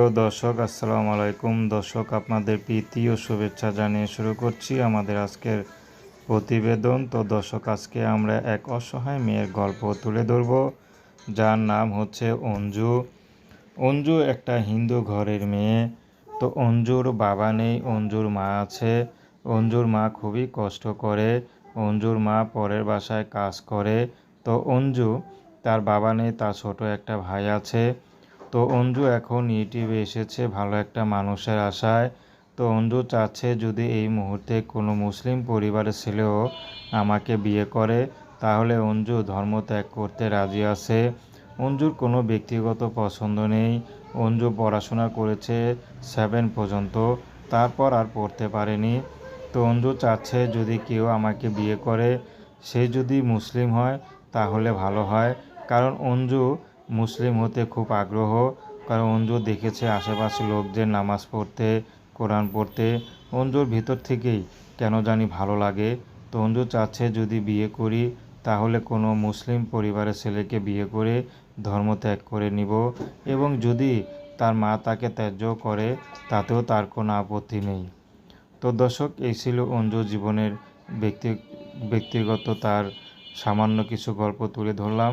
প্রিয় দর্শক, আসসালামু আলাইকুম। দর্শক, আপনাদের প্রীতি ও শুভেচ্ছা জানিয়ে শুরু করছি আমাদের আজকের প্রতিবেদন। তো দর্শক, আজকে আমরা এক অসহায় মেয়ের গল্প তুলে ধরব, যার নাম হচ্ছে অঞ্জু। অঞ্জু একটা হিন্দু ঘরের মেয়ে। তো অঞ্জুর বাবা নেই, অঞ্জুর মা আছে। অঞ্জুর মা খুবই কষ্ট করে, অঞ্জুর মা পরের বাসায় কাজ করে। তো অঞ্জু, তার বাবা নেই, তার ছোট একটা ভাই আছে। তো অঞ্জু, এখন ইউটিউবে এসেছে, ভালো একটা মানুষের আশায়। তো অঞ্জু চাচ্ছে যদি এই মুহূর্তে কোনো মুসলিম পরিবারের ছেলেও আমাকে বিয়ে করে, তাহলে অঞ্জু ধর্ম ত্যাগ করতে রাজি আছে। অঞ্জুর কোনো ব্যক্তিগত পছন্দ নেই। অঞ্জু পড়াশোনা করেছে সেভেন পর্যন্ত, তারপর আর পড়তে পারেনি। তো অঞ্জু চাচ্ছে যদি কেউ আমাকে বিয়ে করে, সে যদি মুসলিম হয়, তাহলে ভালো হয়। কারণ অঞ্জু মুসলিম হতে খুব আগ্রহ, কারণ অঞ্জু দেখেছে আশেপাশে লোকদের নামাজ পড়তে, কোরআন পড়তে। অঞ্জুর ভিতর থেকেই কেন জানি ভালো লাগে। তো অঞ্জু চাচ্ছে যদি বিয়ে করি, তাহলে কোনো মুসলিম পরিবারের ছেলেকে বিয়ে করে ধর্ম ত্যাগ করে নিব এবং যদি তার মা তাকে ত্যায্য করে, তাতেও তার কোনো আপত্তি নেই। তো দর্শক, এই ছিল অঞ্জু জীবনের ব্যক্তি ব্যক্তিগত তার সামান্য কিছু গল্প তুলে ধরলাম।